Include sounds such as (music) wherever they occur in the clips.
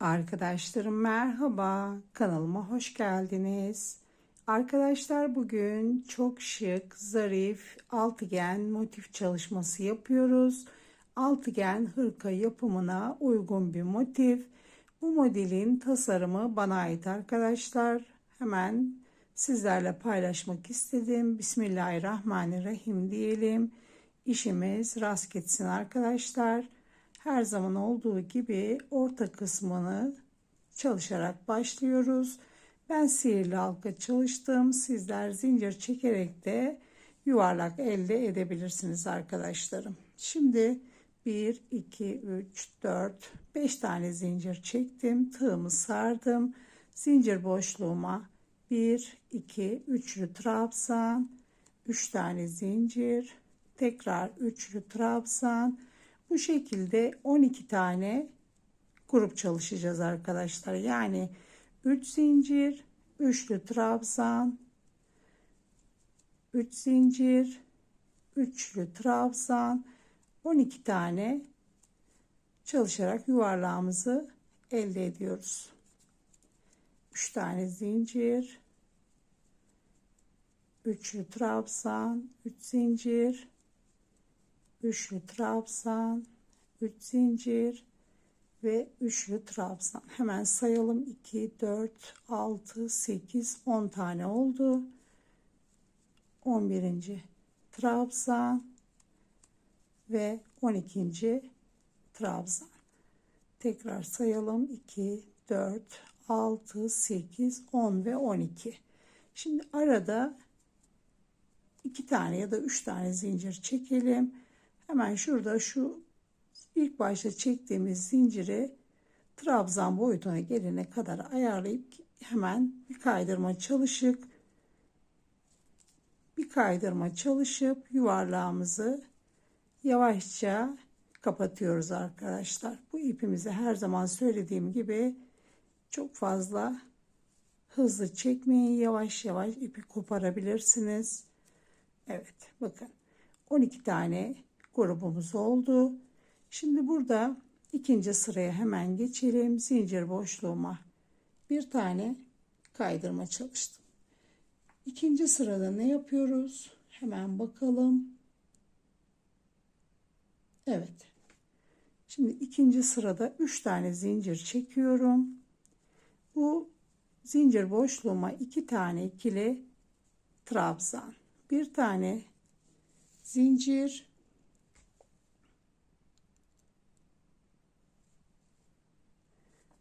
Arkadaşlarım merhaba, kanalıma hoş geldiniz. Arkadaşlar bugün çok şık, zarif, altıgen motif çalışması yapıyoruz. Altıgen hırka yapımına uygun bir motif. Bu modelin tasarımı bana ait arkadaşlar. Hemen sizlerle paylaşmak istedim. Bismillahirrahmanirrahim diyelim. İşimiz rast gitsin arkadaşlar. Her zaman olduğu gibi orta kısmını çalışarak başlıyoruz. Ben sihirli halka çalıştım. Sizler zincir çekerek de yuvarlak elde edebilirsiniz arkadaşlarım. Şimdi 1, 2, 3, 4, 5 tane zincir çektim. Tığımı sardım. Zincir boşluğuma 1, 2, üçlü trabzan, 3 tane zincir, tekrar üçlü trabzan, bu şekilde 12 tane grup çalışacağız arkadaşlar. Yani 3 zincir, üçlü trabzan, 3 zincir, üçlü trabzan, 12 tane çalışarak yuvarlağımızı elde ediyoruz. 3 tane zincir, üçlü trabzan, 3 zincir, üçlü trabzan, 3 zincir ve üçlü trabzan. Hemen sayalım 2 4 6 8 10 tane oldu. 11. trabzan ve 12. trabzan. Tekrar sayalım 2 4 6 8 10 ve 12. Şimdi arada iki tane ya da üç tane zincir çekelim. Hemen şurada şu ilk başta çektiğimiz zinciri trabzan boyutuna gelene kadar ayarlayıp hemen bir kaydırma çalışıp bir kaydırma çalışıp yuvarlağımızı yavaşça kapatıyoruz arkadaşlar. Bu ipimizi her zaman söylediğim gibi çok fazla hızlı çekmeyin. Yavaş yavaş ipi koparabilirsiniz. Evet bakın 12 tane grubumuz oldu. Şimdi burada ikinci sıraya hemen geçelim. Zincir boşluğuma bir tane kaydırma çalıştım. İkinci sırada ne yapıyoruz? Hemen bakalım. Evet. Şimdi ikinci sırada 3 tane zincir çekiyorum. Bu zincir boşluğuma 2 tane ikili trabzan, bir tane zincir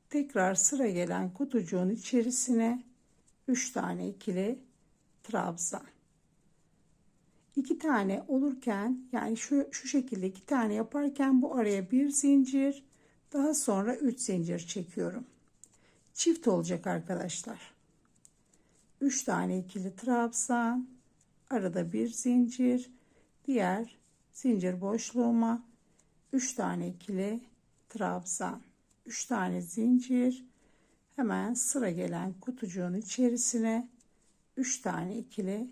tekrar sıra gelen kutucuğun içerisine 3 tane ikili trabzan. 2 tane olurken yani şu, şu şekilde 2 tane yaparken bu araya bir zincir daha sonra 3 zincir çekiyorum. Çift olacak arkadaşlar. 3 tane ikili trabzan arada bir zincir diğer zincir boşluğuma 3 tane ikili trabzan 3 tane zincir. Hemen sıra gelen kutucuğun içerisine 3 tane ikili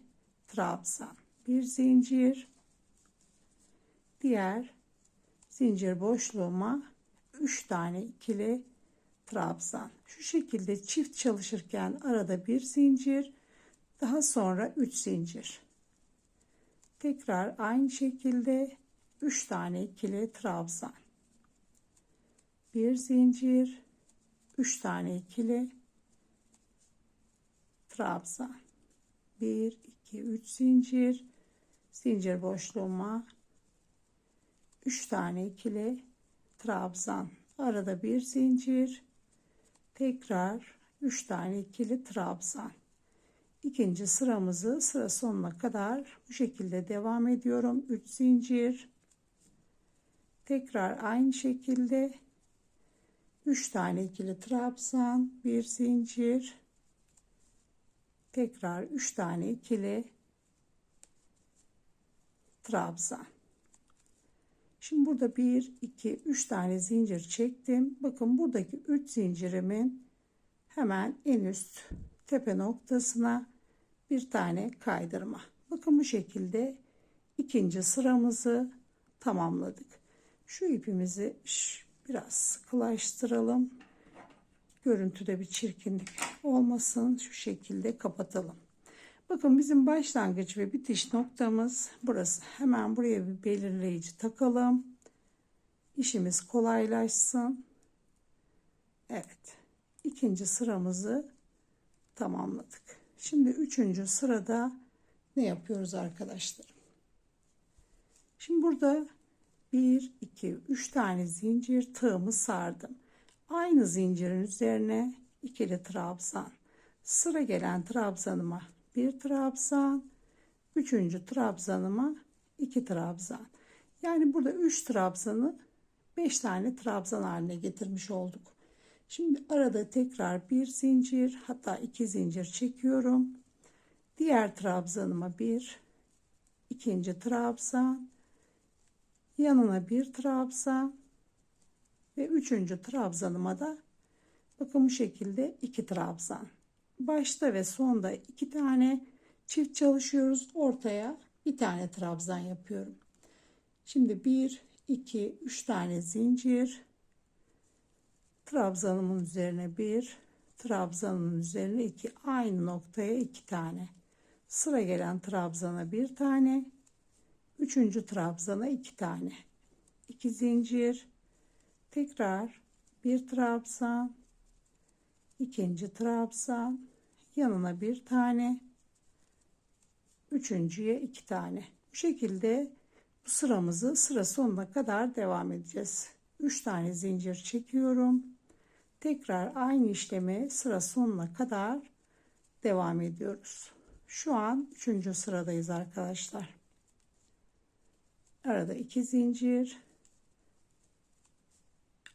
trabzan. Bir zincir. Diğer zincir boşluğuma 3 tane ikili trabzan. Şu şekilde çift çalışırken arada bir zincir daha sonra 3 zincir. Tekrar aynı şekilde 3 tane ikili trabzan bir zincir 3 tane ikili. Trabzan 1 2 3 zincir. Zincir boşluğuma 3 tane ikili. Trabzan arada bir zincir. Tekrar 3 tane ikili trabzan ikinci sıramızı sıra sonuna kadar bu şekilde devam ediyorum. 3 zincir. Tekrar aynı şekilde 3 tane ikili trabzan, bir zincir, tekrar 3 tane ikili trabzan. Şimdi burada 1 2 3 tane zincir çektim. Bakın buradaki 3 zincirimin hemen en üst tepe noktasına bir tane kaydırma. Bakın bu şekilde ikinci sıramızı tamamladık. Şu ipimizi biraz sıkılaştıralım. görüntüde bir çirkinlik olmasın. Şu şekilde kapatalım. Bakın bizim başlangıç ve bitiş noktamız burası. Hemen buraya bir belirleyici takalım. İşimiz kolaylaşsın. Evet. ikinci sıramızı tamamladık. Şimdi üçüncü sırada ne yapıyoruz arkadaşlar? Şimdi burada 1, 2, 3 tane zincir tığımı sardım. Aynı zincirin üzerine ikili trabzan. Sıra gelen trabzanıma bir trabzan, üçüncü trabzanıma iki trabzan. Yani burada üç trabzanı beş tane trabzan haline getirmiş olduk. Şimdi arada tekrar bir zincir hatta iki zincir çekiyorum. Diğer trabzanıma bir, ikinci trabzan, yanına bir trabzan ve üçüncü trabzanıma da bakın bu şekilde iki trabzan başta ve sonda iki tane çift çalışıyoruz. Ortaya bir tane trabzan yapıyorum. Şimdi bir, iki, üç tane zincir. Trabzanımın üzerine bir, trabzanın üzerine iki. Aynı noktaya iki tane. Sıra gelen trabzana bir tane. Üçüncü trabzana iki tane. iki zincir. Tekrar bir trabzan. İkinci trabzan. Yanına bir tane. Üçüncüye iki tane. Bu şekilde bu sıramızı sıra sonuna kadar devam edeceğiz. 3 tane zincir çekiyorum. Tekrar aynı işlemi sıra sonuna kadar devam ediyoruz. Şu an üçüncü sıradayız arkadaşlar arada iki zincir.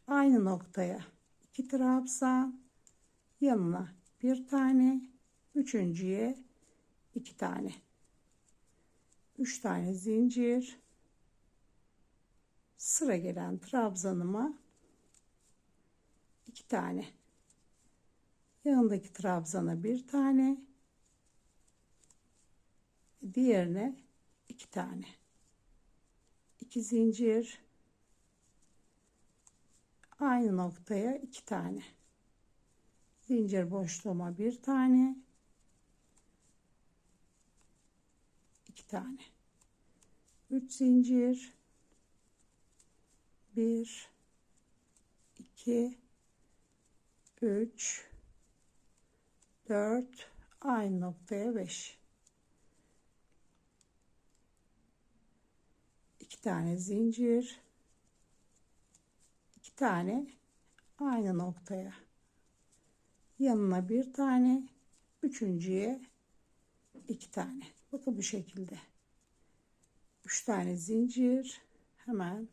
Aynı noktaya iki trabzan. Yanına bir tane. Üçüncüye iki tane. Üç tane zincir. Sıra gelen trabzanıma iki tane. Yanındaki trabzana bir tane. Diğerine iki tane 2 zincir. Aynı noktaya 2 tane. Zincir boşluğuma bir tane. İki tane. 3 zincir. 1 2 3 4 aynı noktaya 5 tane zincir iki tane aynı noktaya. Yanına bir tane üçüncüye iki tane. Bakın bu şekilde. Üç tane zincir hemen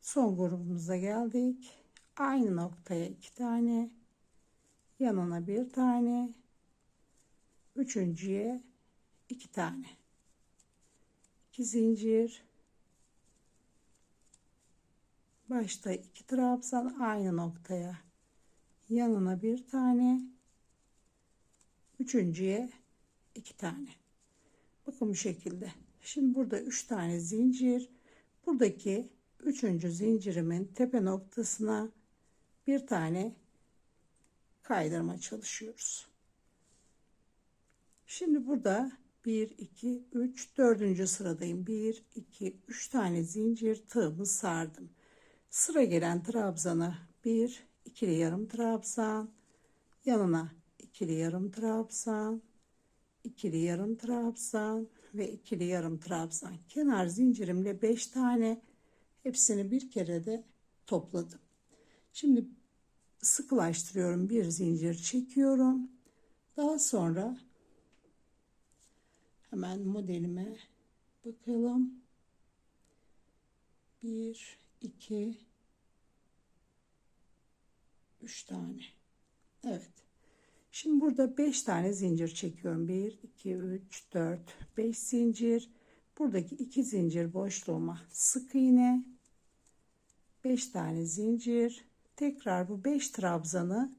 son grubumuza geldik. Aynı noktaya iki tane yanına bir tane üçüncüye iki tane. İki zincir başta iki trabzan aynı noktaya. Yanına bir tane. Üçüncüye iki tane. Bakın bu şekilde. Şimdi burada üç tane zincir. Buradaki üçüncü zincirimin tepe noktasına bir tane kaydırma çalışıyoruz. Şimdi burada 1 2 3 dördüncü sıradayım. 1 2 3 tane zincir tığımı sardım sıra gelen trabzana 1 ikili yarım trabzan. Yanına ikili yarım trabzan ikili yarım trabzan ve ikili yarım trabzan. Kenar zincirimle 5 tane. Hepsini bir kere de topladım. Şimdi sıkılaştırıyorum. Bir zincir çekiyorum. Daha sonra hemen modelime bakalım. 1 2 3 tane. Evet. Şimdi burada 5 tane zincir çekiyorum. 1, 2, 3, 4, 5 zincir. Buradaki 2 zincir boşluğuma sık iğne. 5 tane zincir. Tekrar bu 5 trabzanı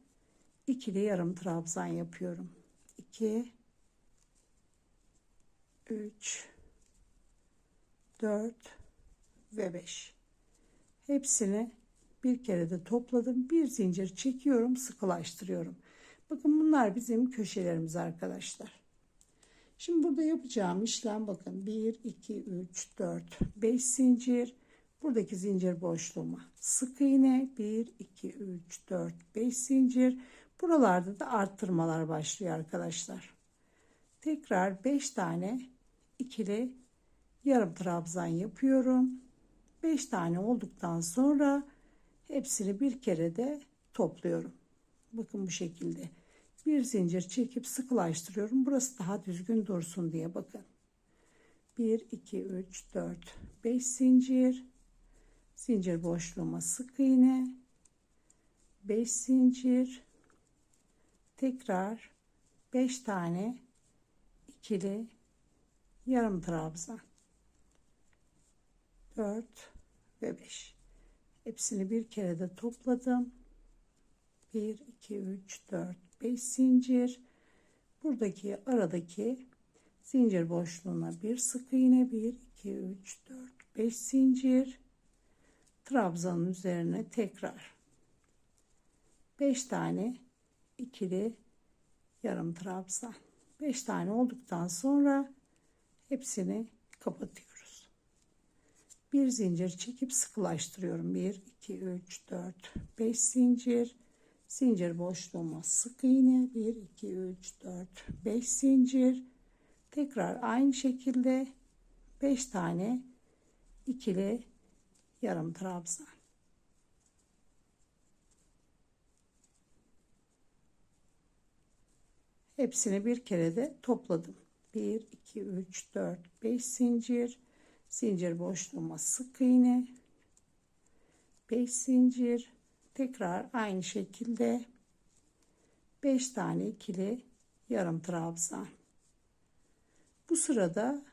ikili yarım trabzan yapıyorum. 2 3 4 ve 5. Hepsini bir kere de topladım. Bir zincir çekiyorum sıkılaştırıyorum. Bakın bunlar bizim köşelerimiz arkadaşlar. Şimdi burada yapacağım işlem bakın 1 2 3 4 5 zincir. Buradaki zincir boşluğuma sık iğne 1 2 3 4 5 zincir. Buralarda da arttırmalar başlıyor arkadaşlar. Tekrar 5 tane ikili yarım trabzan yapıyorum 5 tane olduktan sonra hepsini bir kere de topluyorum. Bakın bu şekilde. Bir zincir çekip sıkılaştırıyorum. Burası daha düzgün dursun diye bakın. 1 2 3 4 5 zincir. Zincir boşluğuma sık iğne. 5 zincir. Tekrar 5 tane ikili yarım trabzan. 4 ve 5 hepsini bir kere de topladım. 1 2 3 4 5 zincir. Buradaki aradaki zincir boşluğuna bir sık iğne 1 2 3 4 5 zincir. Trabzanın üzerine tekrar 5 tane ikili yarım trabzan. 5 tane olduktan sonra hepsini kapatıyoruz bir zincir çekip sıkılaştırıyorum. 1 2 3 4 5 zincir. Zincir boşluğuma sık iğne. 1 2 3 4 5 zincir. Tekrar aynı şekilde 5 tane ikili yarım trabzan. Hepsini bir kere de topladım. 1 2 3 4 5 zincir zincir boşluğuma sık iğne. 5 zincir. Tekrar aynı şekilde 5 tane ikili yarım trabzan. Bu sırada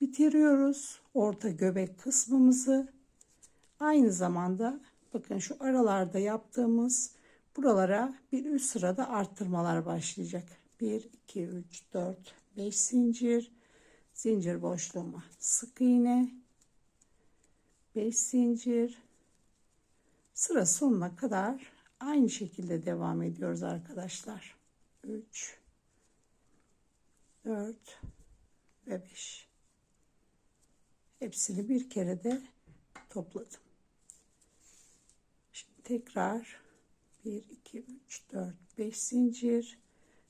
bitiriyoruz orta göbek kısmımızı. Aynı zamanda bakın şu aralarda yaptığımız buralara bir üst sırada arttırmalar başlayacak. 1 2 3 4 5 zincir zincir boşluğuma sık iğne. 5 zincir. Sıra sonuna kadar aynı şekilde devam ediyoruz arkadaşlar. 3 4 ve 5 hepsini bir kere de topladım. Şimdi tekrar 1 2 3 4 5 zincir.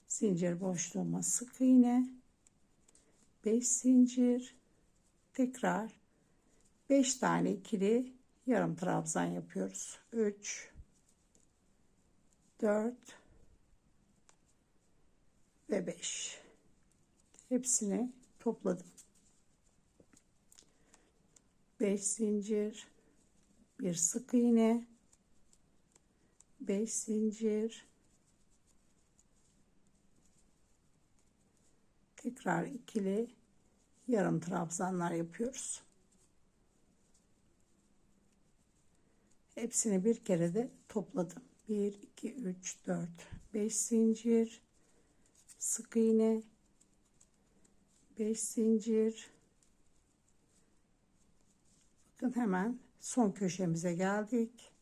Zincir boşluğuma sık iğne 5 zincir tekrar 5 tane ikili yarım trabzan yapıyoruz. 3 4 ve 5 hepsini topladım. 5 zincir bir sık iğne. 5 zincir tekrar ikili yarım trabzanlar yapıyoruz. Hepsini bir kere de topladım. 1 2 3 4 5 zincir. Sık iğne. 5 zincir. Bakın hemen son köşemize geldik.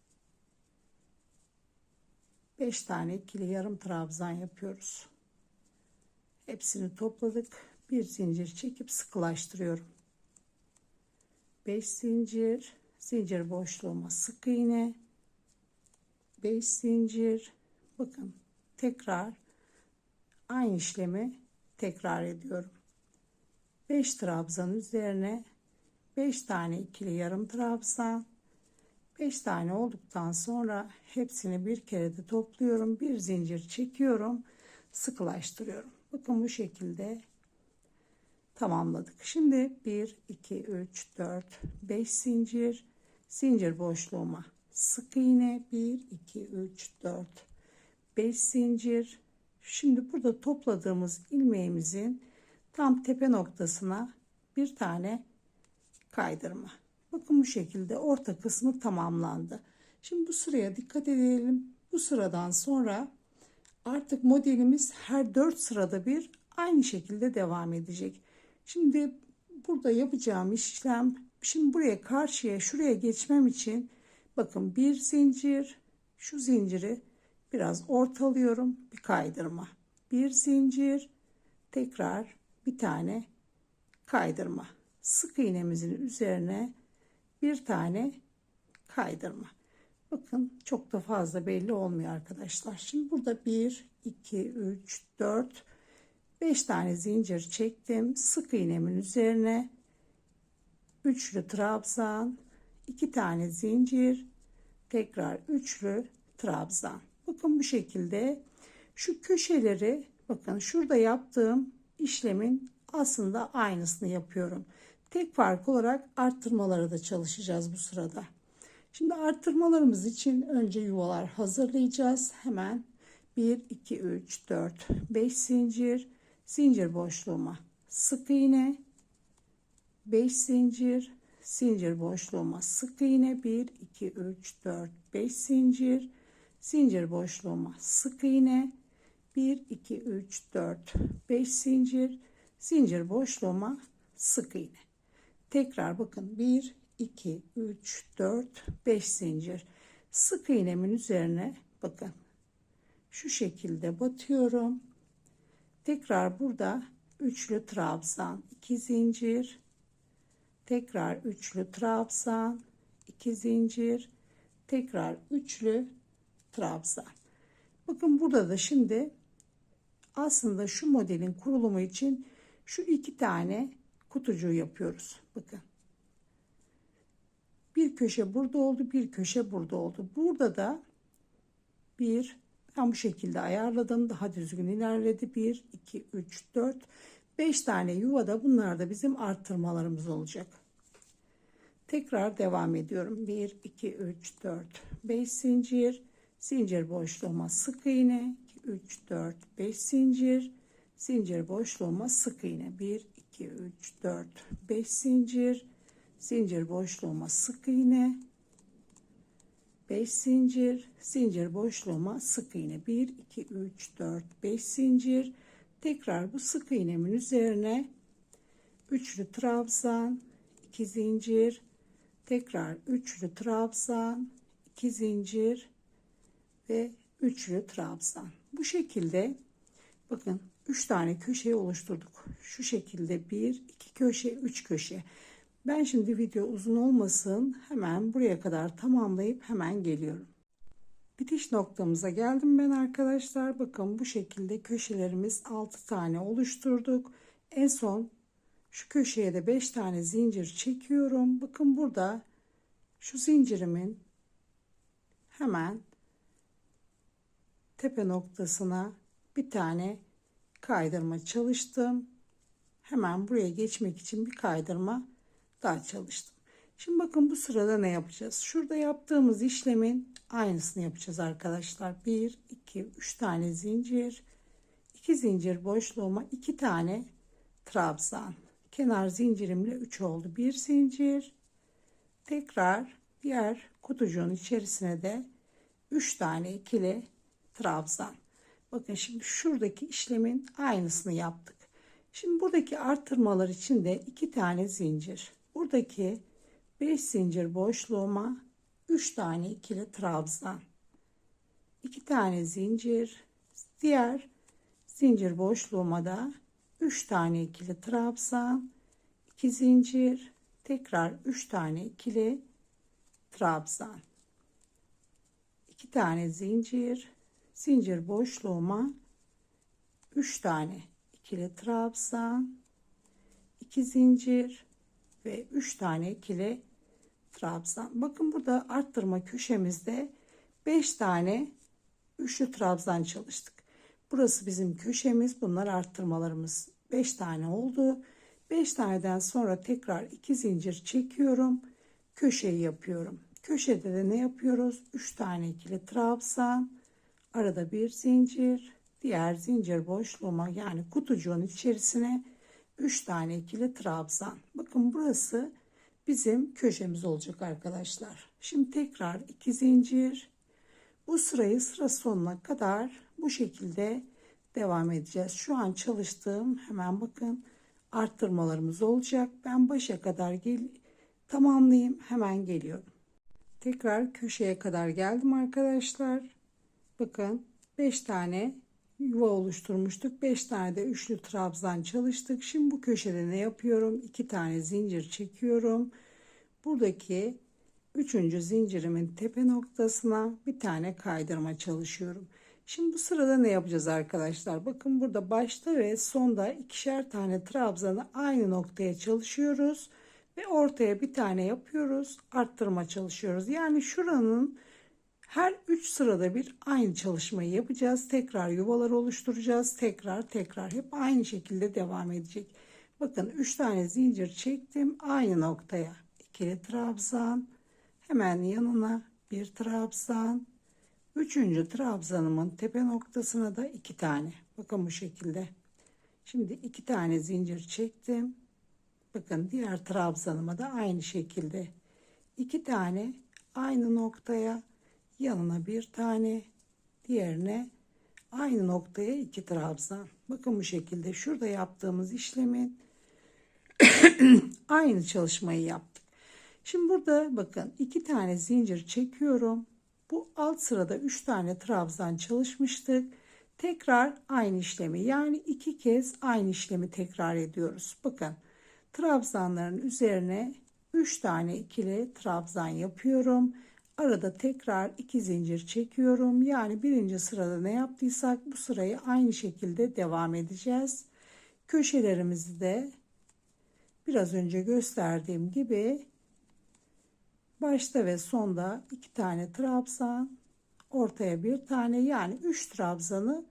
5 tane ikili yarım trabzan yapıyoruz hepsini topladık. Bir zincir çekip sıkılaştırıyorum. 5 zincir. Zincir boşluğuma sık iğne. 5 zincir. Bakın tekrar aynı işlemi tekrar ediyorum. 5 trabzan üzerine 5 tane ikili yarım trabzan. 5 tane olduktan sonra hepsini bir kere de topluyorum. Bir zincir çekiyorum. Sıkılaştırıyorum bakın bu şekilde tamamladık. Şimdi 1 2 3 4 5 zincir. Zincir boşluğuma sık iğne. 1 2 3 4 5 zincir. Şimdi burada topladığımız ilmeğimizin tam tepe noktasına bir tane kaydırma. Bakın bu şekilde orta kısmı tamamlandı. Şimdi bu sıraya dikkat edelim. Bu sıradan sonra artık modelimiz her 4 sırada bir aynı şekilde devam edecek şimdi burada yapacağım işlem Şimdi buraya karşıya şuraya geçmem için bakın bir zincir şu zinciri biraz ortalıyorum bir kaydırma. Bir zincir tekrar bir tane kaydırma. Sık iğnemizin üzerine bir tane kaydırma. Bakın çok da fazla belli olmuyor arkadaşlar. Şimdi burada 1, 2, 3, 4, 5 tane zincir çektim. Sık iğnemin üzerine üçlü trabzan, 2 tane zincir, tekrar üçlü trabzan. Bakın bu şekilde şu köşeleri bakın şurada yaptığım işlemin aslında aynısını yapıyorum. Tek fark olarak arttırmaları da çalışacağız bu sırada. Şimdi arttırmalarımız için önce yuvalar hazırlayacağız. Hemen 1, 2, 3, 4, 5 zincir, zincir boşluğuma sık iğne, 5 zincir, zincir boşluğuma sık iğne, 1, 2, 3, 4, 5 zincir, zincir boşluğuma sık iğne, 1, 2, 3, 4, 5 zincir, zincir boşluğuma sık iğne. Tekrar bakın. 1, 2, 3, 4, 5 zincir. Sık iğnemin üzerine bakın. Şu şekilde batıyorum. Tekrar burada üçlü trabzan, 2 zincir. Tekrar üçlü trabzan, 2 zincir. Tekrar üçlü trabzan. Bakın burada da şimdi aslında şu modelin kurulumu için şu iki tane kutucuğu yapıyoruz. Bakın. Bir köşe burada oldu, bir köşe burada oldu. Burada da bir ben bu şekilde ayarladım. Daha düzgün ilerledi. 1, 2, 3, 4, 5 tane yuvada bunlar da bizim arttırmalarımız olacak. Tekrar devam ediyorum. 1, 2, 3, 4, 5 zincir. Zincir boşluğuma sık iğne. 2, 3, 4, 5 zincir. Zincir boşluğuma sık iğne. 1, 2, 3, 4, 5 zincir. Zincir boşluğuma sık iğne. 5 zincir, zincir boşluğuma sık iğne 1 2 3 4 5 zincir. Tekrar bu sık iğnemin üzerine üçlü trabzan, 2 zincir, tekrar üçlü trabzan, 2 zincir ve üçlü trabzan. Bu şekilde bakın 3 tane köşeyi oluşturduk. Şu şekilde 1 2 köşe 3 köşe. Ben şimdi video uzun olmasın hemen buraya kadar tamamlayıp hemen geliyorum. Bitiş noktamıza geldim ben arkadaşlar. Bakın bu şekilde köşelerimiz 6 tane oluşturduk. En son şu köşeye de 5 tane zincir çekiyorum. Bakın burada şu zincirimin hemen tepe noktasına bir tane kaydırma çalıştım. Hemen buraya geçmek için bir kaydırma daha çalıştım. Şimdi bakın bu sırada ne yapacağız? Şurada yaptığımız işlemin aynısını yapacağız arkadaşlar. 1, 2, 3 tane zincir. 2 zincir boşluğuma 2 tane trabzan. Kenar zincirimle 3 oldu. 1 zincir. Tekrar diğer kutucuğun içerisine de 3 tane ikili trabzan. Bakın şimdi şuradaki işlemin aynısını yaptık. Şimdi buradaki arttırmalar için de 2 tane zincir buradaki 5 zincir boşluğuma 3 tane ikili trabzan 2 tane zincir diğer zincir boşluğuma da 3 tane ikili trabzan 2 zincir tekrar 3 tane ikili trabzan. 2 tane zincir zincir boşluğuma 3 tane ikili trabzan 2 zincir ve 3 tane ikili trabzan. Bakın burada arttırma köşemizde 5 tane üçlü trabzan çalıştık. Burası bizim köşemiz. Bunlar arttırmalarımız. 5 tane oldu. 5 taneden sonra tekrar 2 zincir çekiyorum. Köşeyi yapıyorum. Köşede de ne yapıyoruz? 3 tane ikili trabzan. Arada bir zincir. Diğer zincir boşluğuma yani kutucuğun içerisine 3 tane ikili trabzan. Bakın burası bizim köşemiz olacak arkadaşlar. Şimdi tekrar 2 zincir. Bu sırayı sıra sonuna kadar bu şekilde devam edeceğiz. Şu an çalıştığım hemen bakın arttırmalarımız olacak. Ben başa kadar gel tamamlayayım. Hemen geliyorum. Tekrar köşeye kadar geldim arkadaşlar. Bakın 5 tane yuva oluşturmuştuk. 5 tane de üçlü trabzan çalıştık. Şimdi bu köşede ne yapıyorum? 2 tane zincir çekiyorum. Buradaki üçüncü zincirimin tepe noktasına bir tane kaydırma çalışıyorum. Şimdi bu sırada ne yapacağız arkadaşlar? Bakın burada başta ve sonda ikişer tane trabzanı aynı noktaya çalışıyoruz ve ortaya bir tane yapıyoruz. Arttırma çalışıyoruz. Yani şuranın her 3 sırada bir aynı çalışmayı yapacağız. Tekrar yuvalar oluşturacağız. Tekrar tekrar hep aynı şekilde devam edecek. Bakın 3 tane zincir çektim aynı noktaya. İkili trabzan. Hemen yanına bir trabzan. Üçüncü trabzanımın tepe noktasına da iki tane. Bakın bu şekilde. Şimdi iki tane zincir çektim. Bakın diğer trabzanıma da aynı şekilde. iki tane aynı noktaya yanına bir tane diğerine aynı noktaya iki trabzan. Bakın bu şekilde şurada yaptığımız işlemin (clears throat) aynı çalışmayı yaptık. Şimdi burada bakın iki tane zincir çekiyorum. Bu alt sırada üç tane trabzan çalışmıştık. Tekrar aynı işlemi yani iki kez aynı işlemi tekrar ediyoruz. Bakın trabzanların üzerine 3 tane ikili trabzan yapıyorum. Arada tekrar iki zincir çekiyorum. Yani birinci sırada ne yaptıysak bu sırayı aynı şekilde devam edeceğiz. Köşelerimizi de biraz önce gösterdiğim gibi başta ve sonda iki tane trabzan ortaya bir tane yani üç trabzanı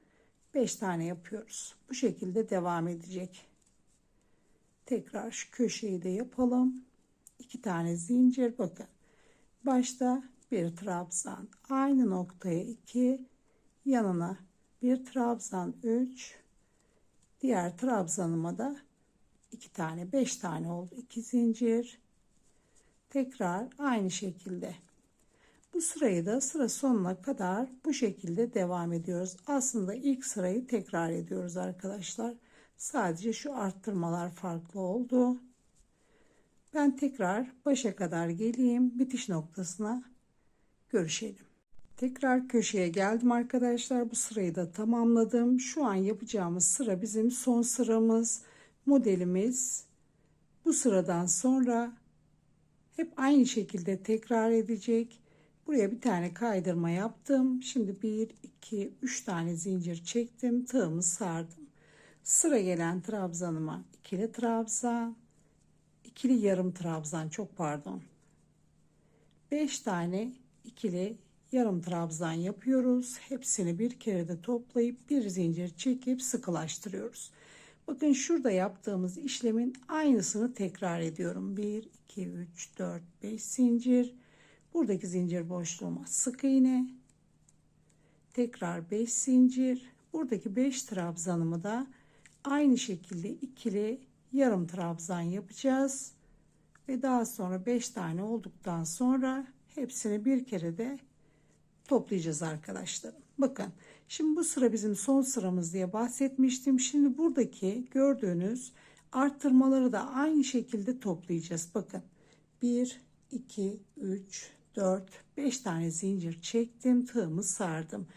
beş tane yapıyoruz. Bu şekilde devam edecek. Tekrar şu köşeyi de yapalım. İki tane zincir bakın. Başta bir trabzan. Aynı noktaya iki yanına bir trabzan üç. Diğer trabzanıma da iki tane beş tane oldu. İki zincir. Tekrar aynı şekilde. Bu sırayı da sıra sonuna kadar bu şekilde devam ediyoruz. Aslında ilk sırayı tekrar ediyoruz arkadaşlar. Sadece şu arttırmalar farklı oldu. Ben tekrar başa kadar geleyim. Bitiş noktasına görüşelim tekrar köşeye geldim arkadaşlar bu sırayı da tamamladım şu an yapacağımız sıra bizim son sıramız modelimiz bu sıradan sonra hep aynı şekilde tekrar edecek. Buraya bir tane kaydırma yaptım. Şimdi 1, 2, 3 tane zincir çektim. Tığımı sardım. Sıra gelen trabzanıma ikili trabzan, ikili yarım trabzan çok pardon. 5 tane ikili yarım trabzan yapıyoruz. Hepsini bir kere de toplayıp bir zincir çekip sıkılaştırıyoruz. Bakın şurada yaptığımız işlemin aynısını tekrar ediyorum. 1, 2, 3, 4, 5 zincir. Buradaki zincir boşluğuma sık iğne. Tekrar 5 zincir. Buradaki 5 trabzanımı da aynı şekilde ikili yarım trabzan yapacağız. Ve daha sonra 5 tane olduktan sonra hepsini bir kere de toplayacağız arkadaşlarım. Bakın şimdi bu sıra bizim son sıramız diye bahsetmiştim. Şimdi buradaki gördüğünüz arttırmaları da aynı şekilde toplayacağız. Bakın 1, 2, 3, 4, 5 tane zincir çektim. Tığımı sardım.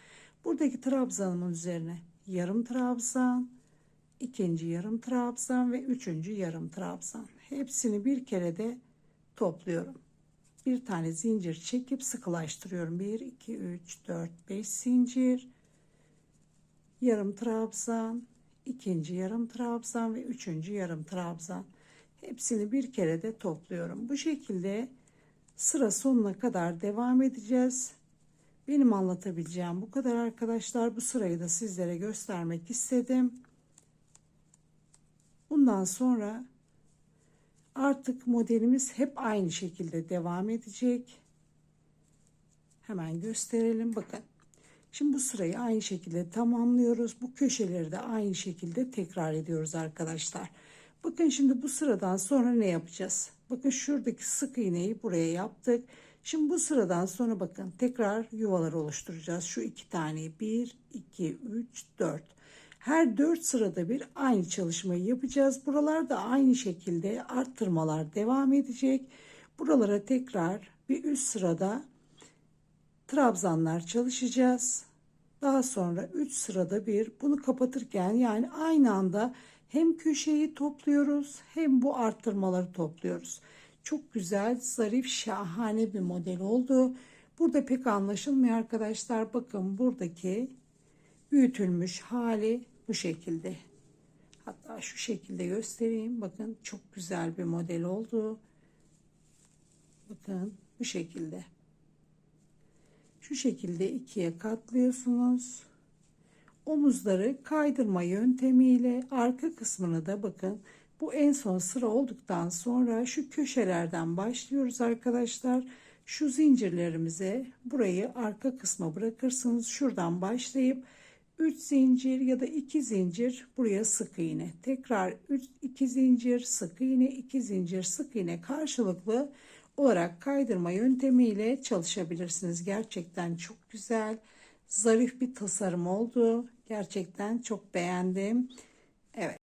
Buradaki trabzanımın üzerine yarım trabzan, ikinci yarım trabzan ve üçüncü yarım trabzan. Hepsini bir kere de topluyorum bir tane zincir çekip sıkılaştırıyorum. 1 2 3 4 5 zincir yarım trabzan ikinci yarım trabzan ve üçüncü yarım trabzan hepsini bir kere de topluyorum. Bu şekilde sıra sonuna kadar devam edeceğiz. Benim anlatabileceğim bu kadar arkadaşlar. Bu sırayı da sizlere göstermek istedim. Bundan sonra Artık modelimiz hep aynı şekilde devam edecek. Hemen gösterelim. Bakın. Şimdi bu sırayı aynı şekilde tamamlıyoruz. Bu köşeleri de aynı şekilde tekrar ediyoruz arkadaşlar. Bakın şimdi bu sıradan sonra ne yapacağız? Bakın şuradaki sık iğneyi buraya yaptık. Şimdi bu sıradan sonra bakın tekrar yuvalar oluşturacağız. Şu iki tane 1, 2, 3, 4. Her 4 sırada bir aynı çalışmayı yapacağız. Buralarda aynı şekilde arttırmalar devam edecek. Buralara tekrar bir üst sırada trabzanlar çalışacağız. Daha sonra 3 sırada bir bunu kapatırken yani aynı anda hem köşeyi topluyoruz hem bu arttırmaları topluyoruz. Çok güzel, zarif, şahane bir model oldu. Burada pek anlaşılmıyor arkadaşlar. Bakın buradaki büyütülmüş hali bu şekilde. Hatta şu şekilde göstereyim. Bakın çok güzel bir model oldu. Bakın bu şekilde. Şu şekilde ikiye katlıyorsunuz. Omuzları kaydırma yöntemiyle arka kısmını da bakın bu en son sıra olduktan sonra şu köşelerden başlıyoruz arkadaşlar. Şu zincirlerimize burayı arka kısma bırakırsınız. Şuradan başlayıp 3 zincir ya da 2 zincir buraya sık iğne. Tekrar 3 2 zincir, sık iğne, 2 zincir, sık iğne karşılıklı olarak kaydırma yöntemiyle çalışabilirsiniz. Gerçekten çok güzel, zarif bir tasarım oldu. Gerçekten çok beğendim. Evet.